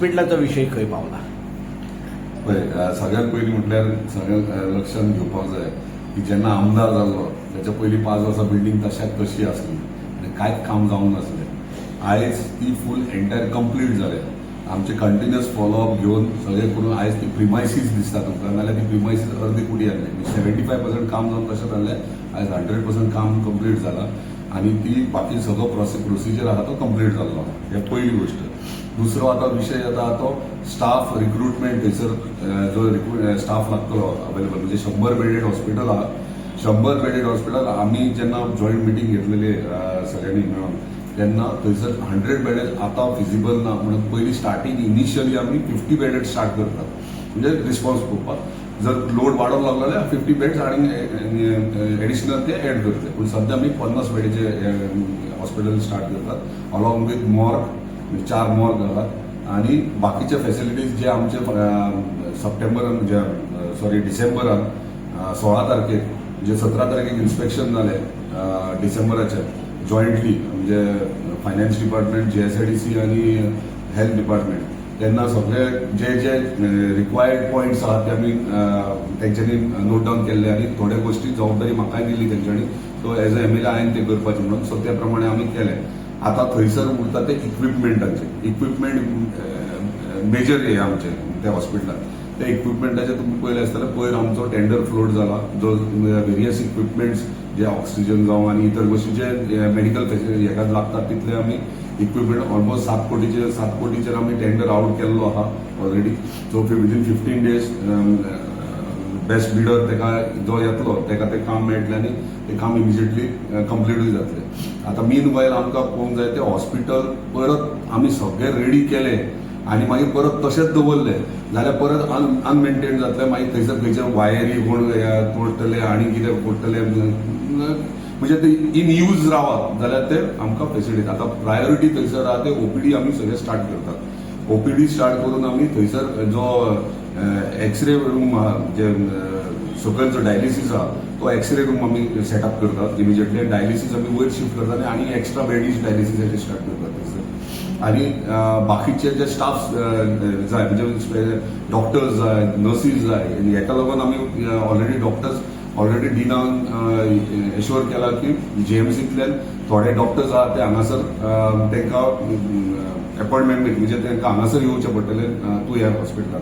हॉस्पिटलाचो विशय खंय पावला पळय सगळ्यांत सगळ्यात पयलीं म्हटल्यार सगळ्यांक लक्षांत घेवपाक जाय की जेन्ना आमदार जाल्लो त्याच्या पयलीं पांच वर्सां बिल्डींग तशाक तशी आसली आनी कांयच काम जावंक नासलें. आयज ती फूल एंटायर कंप्लीट जाल्या आमचे कंटिन्युअस फॉलोअप घेवन सगळें करून आयज ती प्रिमायसीस दिसता तुमकां नाल्यार ती प्रिमायसीस अर्दी कुडी आसली सेव्हन्टी फाय पर्संट काम जावन तशें जाल्लें आयज हंड्रेड पर्संट काम कंप्लीट जालां आनी ती बाकी सगळो प्रोसिजर आसा तो कंप्लीट जाल्लो आसा हे पयली गोश्ट दुसरो आता विषय येता तो स्टाफ रिक्रुटमेंट थंयसर जो जो स्टाफ लागतलो अवेलेबल म्हणजे शंबर बेडेड हॉस्पिटल आहा शंबर बेडेड हॉस्पिटल आमी जेन्ना जॉईंट मिटींग घेतलेली सगळ्यांनी मेळून तेन्ना थंयसर हंड्रेड बेडेड आतां फिजिबल ना म्हणून पयलीं स्टार्टींग इनिशियली आमी फिफ्टी बेडेड स्टार्ट करतात. म्हणजे रिस्पॉन्स पळोवपाक जर लोड वाडोवंक लागलो जाल्यार फिफ्टी बेड्स आनी एडिशनल ते एड करतले पूण सध्या आमी पन्नास बेडीचे हॉस्पिटल स्टार्ट करतात अलॉंग विथ मॉर्ग चार मॉल आहात आणि बाकीचे फॅसिलिटीज जे आमचे अ, सप्टेंबरान जे म्हणजे, सॉरी डिसेंबरान सोळा तारखेक जे सतरा तारखेक इन्स्पेक्शन जालें डिसेंबराचे जॉईंटली म्हणजे finance department G S I D C आणि हेल्थ डिपार्टमेंट तेन्ना सगळे जे जे रिक्वायर्ड पॉयंट्स आहात ते आमी त्यांच्यानी तेंच्यांनी नोट डावन केल्ले आनी थोड्या गोश्टी जबाबदारी म्हाकाय दिली तेंच्यांनी so as a M L A हांवें ते करपाचें म्हणून. सो त्या प्रमाणे आमी केले आता थंयसर उरता ते इक्विपमेंटाचे इक्विपमेंट मेजर हे आमचे त्या हॉस्पिटलात त्या इक्विपमेंटाचे तुम्ही पयले आसतना पयर आमचो टेंडर फ्लोट जाला जो वेरियस इक्विपमेंट्स जे ऑक्सिजन जावं आनी इतर गोश्टी जे मेडिकल फेसिलिटी हेका लागतात तितले आमी इक्विपमेंट ऑलमोस्ट सात कोटीचे सात कोटीचेर आमी टेंडर आउट केल्लो आहा already so within fifteen days best bidder तेका जो येतलो तेका ते काम मेळटलें आनी ते काम इमिजिएटली कंप्लीटूय जातलें. आतां मीन वायल आमकां पळोवंक जाय ते हॉस्पिटल परत आमी सगळे रेडी केले आनी मागीर परत तशेंच दवरले जाल्यार परत अन अनमेंटेन जातले. मागीर थंयसर खंयचे वायरी कोण तोडटले आनी कितें फोडटले म्हणजे ते इन यूज रावप जाल्यार ते आमकां फेसिलिटी आतां प्रायोरिटी थंयसर आहा ते ओपीडी आमी सगळे स्टार्ट करतात. ओपीडी स्टार्ट करून आमी थंयसर जो एक्सरे रूम आहा जे सकयल जो डायलिसीस आहा तो एक्सरे रूम आमी सेटअप करतात इमिजिएटली डायलिसीस आमी वयर शिफ्ट करतात आनी एक्स्ट्रा बेडीज डायलिसीसाचे स्टार्ट करतात थंयसर आनी बाकीचे जे स्टाफ जाय म्हणजे डॉक्टर्स जाय नर्सीस जाय हेका लागून आमी ऑलरेडी डॉक्टर्स ऑलरेडी डिनान एश्योर केला की जीएमसींतल्यान थोडे डॉक्टर्स आहात ते हांगासर अ, तांकां अपॉइंटमेंट म्हणजे तांकां हांगासर येवचें पडटलें अ, तूं हॉस्पिटलात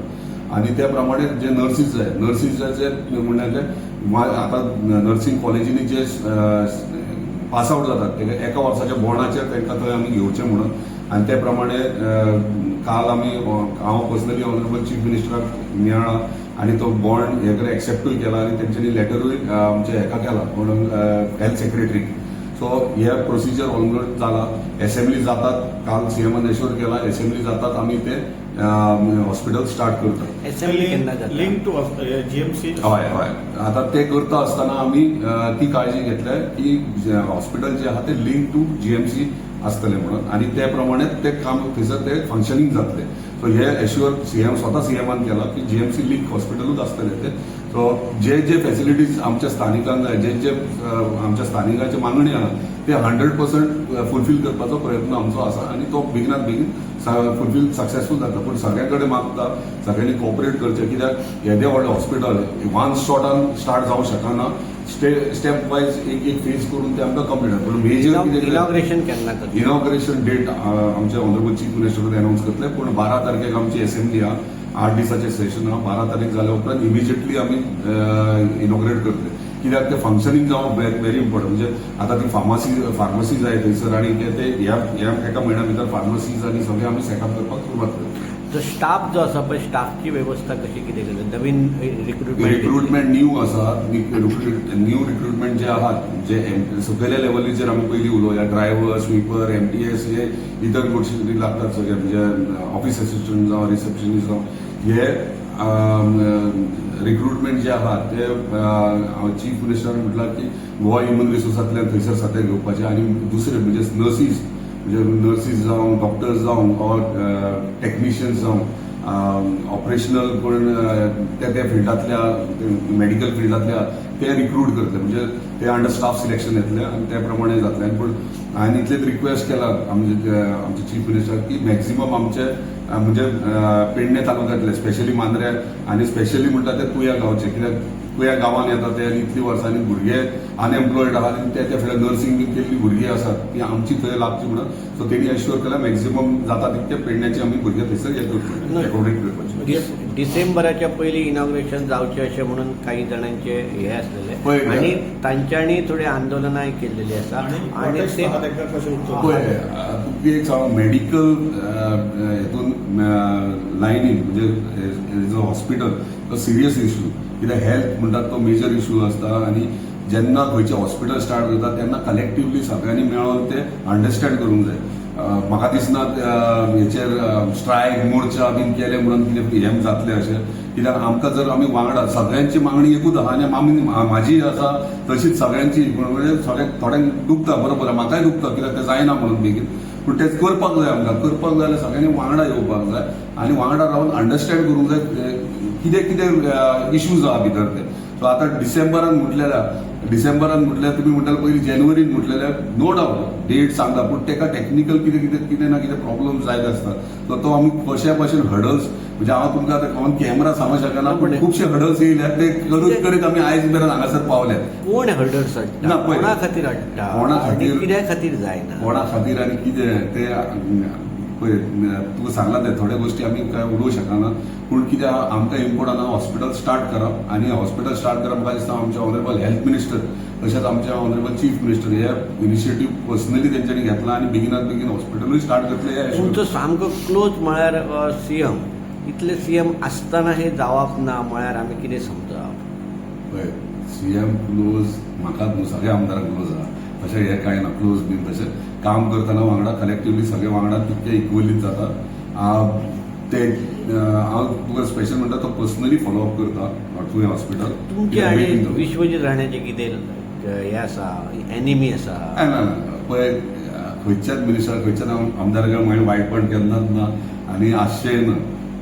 आणि आनी त्या प्रमाणे जे नर्सीस जाय नर्सीसाचे म्हणल्यार ते मा- आतां नर्सिंग कॉलेजींनी जे पास आउट जातात ते एका वर्साच्या बोर्डाचेर तांकां थंय आमी घेवचें म्हणून. आनी ते प्रमाणे काल आमी हांव पर्सनली ऑनरेबल चीफ मिनिस्टराक मेळ्ळा आनी तो बॉन्ड हे कडेन एक्सेप्टूय केला आनी तेंच्यांनी लेटरूय आमच्या हेका केला म्हणून हेल्थ सेक्रेटरीक सो हे प्रोसिजर ऑलमोस्ट जाला असेंब्ली जातात. काल सीएमान एश्योर केला. असेंब्ली जातात. आमी ते हॉस्पिटल स्टार्ट करतात असेंब्ली केन्ना जाता लिंक टू जीएमसी हय हय. आता ते करता आसतना आमी अ, ती काळजी घेतल्या की हॉस्पिटल जे आहा ते लिंक टू जीएमसी आसतले म्हणून. आणि त्या प्रमाणे ते काम थंयसर ते फंक्शनिंग जातले सो हे एश्युअर सीएम स्वता सीएमान केला की जीएमसी लिंक हॉस्पिटलूच आसतले ते सो जे जे फॅसिलिटीज आमच्या स्थानिकांक जाय जे जे आमच्या स्थानिकांचे मागणी आहा ते हंड्रेड पर्संट फुलफील करपाचो प्रयत्न आमचो आसा आणि तो बेगिनात बेगीन फुलफील सक्सेसफूल जाता. पूण सगळ्यांकडे मागता सगळ्यांनी कॉपरेट करचें कित्याक येदे व्हडलें हॉस्पिटल वन शॉटान स्टार्ट जावंक शकना. स्टे स्टेप वायज एक एक फेज करून ते आमकां कंप्लीट जाता पूण मेजर इनॉग्रेशन केन्ना इनॉग्रेशन डेट आमचे ऑनरेबल चीफ मिनिस्टर अनाऊन्स करतले पूण बारा तारखेक आमची असेंब्ली आहा. आठ दिसाचें सेशन बारा तारीख जाल्या उपरांत इमिजिएटली आमी इनॉग्रेट करतले कित्याक ते फंक्शनिंग जावप व्हेरी इम्पॉर्टंट म्हणजे आतां ती फार्मासी फार्मसी जाय थंयसर आनी ते ते ह्या ह्या एका म्हयन्या भितर फार्मसीज आनी सगळे आमी सेटअप करपाक सुरवात करतले जो स्टाफ जो आसा पळय स्टाफची व्यवस्था कशी कितें केली नवीन रिक्रुटमेंट रिक्रुटमेंट न्यू आसा न्यू रिक्रुटमेंट जे आहात जे सगळ्या लेवलीचेर आमी पयलीं उलोवया driver sweeper M T S हे इतर गोश्टी लागतात सगळे म्हणजे ऑफ़िस असिस्टंट जावं रिसेप्शनिस्ट जावं हे रिक्रुटमेंट जे आहात ते चीफ मिनिस्टरान म्हटलां की गोवा ह्युमन रिसोर्सांतल्यान थंयसर सद्या घेवपाचे आनी दुसरे म्हणजे नर्सीस म्हणजे नर्सीस जावं डॉक्टर्स जावं ऑर टेक्निशियन्स जावं ऑपरेशनल कोण uh, त्या त्या फिल्डांतल्या मेडिकल फिल्डांतल्या ते रिक्रूट करतले. म्हणजे ते अंडर स्टाफ सिलेक्शन येतले आनी त्या प्रमाणे जातले पूण हांवें इतलेच रिक्वेस्ट केला आमचे uh, आमचे चीफ मिनिस्टर की मॅक्झिमम आमचे uh, म्हणजे पेडणे तालुक्यातले स्पेशली मांद्रे आनी स्पेशली म्हणटा ते तुया गांवचे. कित्याक तुया गांवांत येता ते आनी इतली वर्सांनी भुरगे अनएम्प्लॉयड आहात आनी ते त्या फुडें नर्सिंग बी केल्ली भुरगीं आसात ती आमची थंय लागची म्हणून. सो तेणी एश्युअर केला मॅक्झिमम जाता तितके पेडण्याचे आमी भुरगे थंयसर हे करतले एकोमडेट करपाचे डिस- डिसेंबराच्या पयलीं इनॉग्रेशन जावचें अशें म्हणून काही जाणांचे हे आसलेले पळय, आनी तांच्यांनी थोडी आंदोलनाय केल्लेली आसा आणि आनी ते आहा तांकां एक सांग मेडिकल हेतून लायनीन म्हणजे जो हॉस्पिटल तो सिरियस इश्यू कित्याक हेल्थ म्हणटात तो मेजर इश्यू आसता आनी जेन्ना खंयचें हॉस्पिटल स्टार्ट करता तेन्ना कलेक्टिवली सगळ्यांनी मेळोन ते अंडरस्टँड करूंक जाय. म्हाका दिसना हेचेर स्ट्रायक मोर्चा बीन केले म्हणून कितें हें जातलें अशें. कित्याक आमकां जर आमी वांगडा सगळ्यांची मागणी एकूच आहा आनी आमी म्हाजी आसा तशीच सगळ्यांची म्हणजे सगळ्यांक थोड्यांक दुखता बरोबर म्हाकाय दुखता कित्याक तें जायना म्हणून बेगीन. पूण तें करपाक जाय आमकां करपाक जाय जाल्यार सगळ्यांनी वांगडा येवपाक जाय आनी वांगडा रावन अंडरस्टँड करूंक जाय कितें कितें इश्यूज आहा भितर ते सो आतां डिसेंबरान म्हटलेल्या डिसेंबरान म्हटल्यार तुमी म्हणटाले पयलीं जानेवारीन म्हटलेल्या नो डावट डेट सांगता पूण तेका टेक्निकल कितें कितें कितें ना कितें प्रॉब्लम जायत आसता सो तो आमी कशा भशेन हडल्स म्हणजे हांव तुमकां आतां ऑन कॅमेरा सांगूं शकना पूण खुबशे हडल्स येयल्यात ते करीत करीत आमी आयज मेरेन हांगासर पावल्यात कोण हाडटा पळय. कोणा खातीर हाडटा कोणा खातीर- कित्या खातीर जायना. कोणा खातीर आनी कितें ते तुका सांगला ते थोड्या गोश्टी आमी काय उलोवंक शकना पूण कितें आहा, आमकां इम्पोर्टंट आहा हॉस्पिटल स्टार्ट करप आनी हॉस्पिटल स्टार्ट करप म्हाका दिसता आमचे ऑनरेबल हेल्थ मिनिस्टर तशेंच आमचे ऑनरेबल चीफ मिनिस्टर हे इनिशिएटीव पर्सनली तेंच्यांनी घेतला आनी बेगिनात बेगीन हॉस्पिटलूय स्टार्ट करतले तुमचो सामको क्लोज म्हळ्यार सीएम इतले सीएम आसतना हे जावप ना म्हळ्यार आमी कितें समजप पळय सीएम क्लोज म्हाकाच न्हू सगळ्या आमदारांक क्लोज आहा तशें हें कांय ना क्लोज बीन तशें काम करतना वांगडा कलेक्टिवली सगळे वांगडा तितके इक्वलीच जाता ते हांव तुका स्पेशल म्हणटा तो पर्सनली फॉलोअप करता तुवें हॉस्पिटल तुमचे आनी विश्वजीत राण्याचे कितें हे आसा एनिमी आसा ना. पळय खंयच्याच मिनिस्टर खंयच्याच आम- आमदाराक हांवें वायटपण केन्नाच ना आनी आसचेंय ना.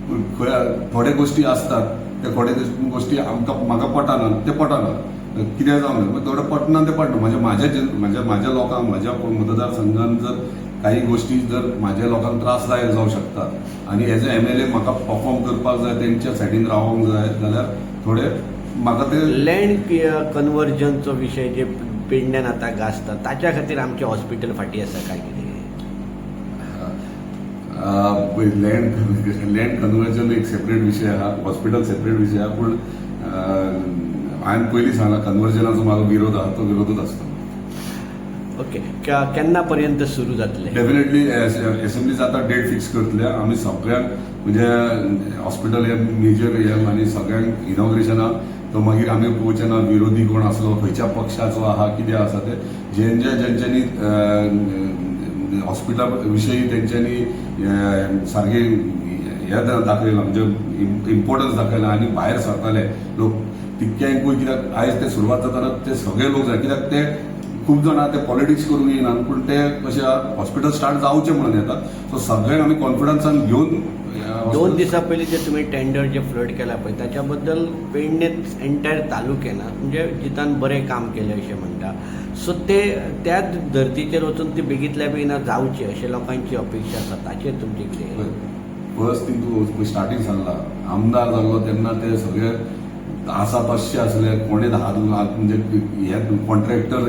पूण खंय थोडे गोश्टी असतात. ते थोडे गोश्टी आमकां म्हाका पटना ते पटना. कितें जावं ना थोडे पटना ते पटना म्हणजे म्हाज्या जन- म्हणजे म्हाज्या लोकांक म्हाज्या मतदारसंघात जर काही गोश्टी जर म्हाज्या लोकांक त्रासदायक जावं शकतात आनी as a M L A म्हाका परफॉर्म करपाक जाय तेंच्या सायडीन रावोंक जाय जाल्यार थोडे म्हाका ते लँड कन्वर्जनचो विशय जे पेडण्यान आतां गाजता ताच्या खातीर आमचें हॉस्पिटल फाटी आसा काय कितें? लँड लँड कन्वर्जन एक सेपरेट विषय आहा हॉस्पिटल सेपरेट विषय आहा पूण हांवें पयलीं सांगला कन्वर्जनाचो म्हाका विरोध आहा तो विरोधूच आसता ओके केन्ना पर्यंत सुरू जातले? डेफिनेटली एसेंब्लीज आतां डेट फिक्स करतले आमी सगळ्यांक म्हणजे हॉस्पिटल हे मेजर हे आनी सगळ्यांक इनॉग्रेशनाक तो मागीर आमी पळोवचे ना विरोधी कोण आसलो खंयच्या पक्षाचो आहा कितें आसा ते. जेंच्या जेंच्यांनी हॉस्पिटला विशयी तेंच्यांनी सारके हे दाखयलां म्हणजे इम्पोर्टन्स दाखयलां आनी भायर सरताले लोक तितक्यांकूय कित्याक आयज ते सुरवात जाताना ते सगळे लोक जाय कित्याक ते खूब जाणां ते पॉलिटिक्स करूंक येनात पूण ते कशे हॉस्पिटल स्टार्ट जावचें म्हणून येतात. सो सगळ्यांक आमी कॉन्फिडन्सान घेवन दोन दिसां पयलीं जे तुमी टेंडर जे फ्लड केला पळय ताच्या बद्दल पेडणे एंटायर तालुक्यान म्हणजे जितान बरें काम केलें अशें म्हणटा सो ते त्याच धर्तीचेर वचून ते बेगीतल्या बेगिना जावचे अशें लोकांची अपेक्षा आसा ताचेर तुमचें कितें फर्स्ट थिंग तूं स्टार्टींग सांगला. आमदार जाल्लो तेन्ना ते सगळे आसा तशे आसले कोणेच हात हात म्हणजे हे कॉन्ट्रॅक्टर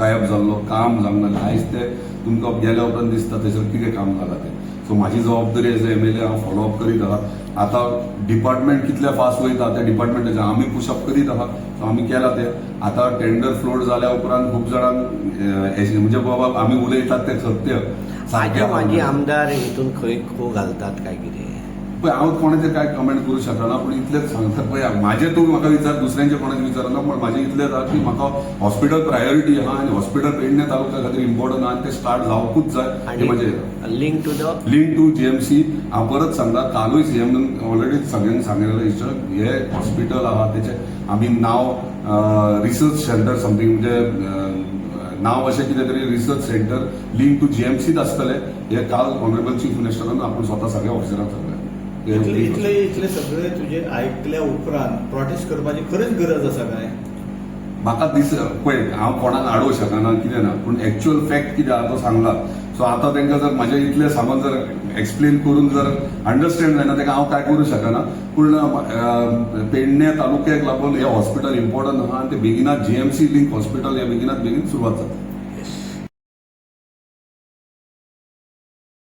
गायब जाल्लो काम जावना आयज ते तुमकां गेल्या उपरांत दिसता थंयसर कितें काम जालां तें. सो म्हाजी जबाबदारी एज एम एल ए हांव फॉलोअप करीत आहा आतां डिपार्टमेंट कितले फास्ट वयता त्या डिपार्टमेंटाचे आमी पुशअप करीत आहा सो आमी केला ते. आतां टेंडर फ्लोट जाल्या उपरांत खूब जाणांक म्हणजे बाबा आमी उलयतात ते सत्य. म्हाजी आहा. आमदार हितून खंय खो घालतात काय कितें पळय हांव कोणाचेर काय कमेंट करूं शकना पूण इतलेंच सांगता पळय म्हाजें तूं म्हाका विचार दुसऱ्यांचे कोणाचे विचारना पूण म्हाजें इतलेंच आहा की म्हाका हॉस्पिटल प्रायोरिटी आहा आनी हॉस्पिटल पेडणे तालुक्या खातीर इम्पॉर्टंट आहा ते स्टार्ट जावपूच जाय. हे म्हजें आनी link to the link to GMC हांव परत सांगता कालूय सीएम ऑलरेडी सगळ्यांनी इश्टर हे हॉस्पिटल आहा तेचे आमी नाव रिसर्च सेंटर समथींग म्हणजे नाव अशें कितें तरी रिसर्च सेंटर लिंक टू जीएमसीत आसतलें हे काल ऑनरेबल चीफ मिनिस्टरान आपूण स्वता सगळ्या ऑफिसरांक सांगलें इतले इतले इतले सगळे तुजे आयकल्या उपरांत प्रोटेस्ट करपाची खरीच गरज आसा काय? म्हाका दिस पळय हांव कोणाक आडोवं शकना कितें ना पूण एक्च्युअल फॅक्ट कितें आहा तो सांगला. सो आता तांकां जर म्हाजे इतलें सामान जर एक्सप्लेन करून जर अंडरस्टँड जायना ताका हांव काय करूं शकना. पूण पेडणे तालुक्याक लागून हें हॉस्पिटल इम्पॉर्टंट आहा आनी ते बेगिनात जीएमसी लिंक हॉस्पिटल हे बेगिनात बेगीन सुरवात जाता.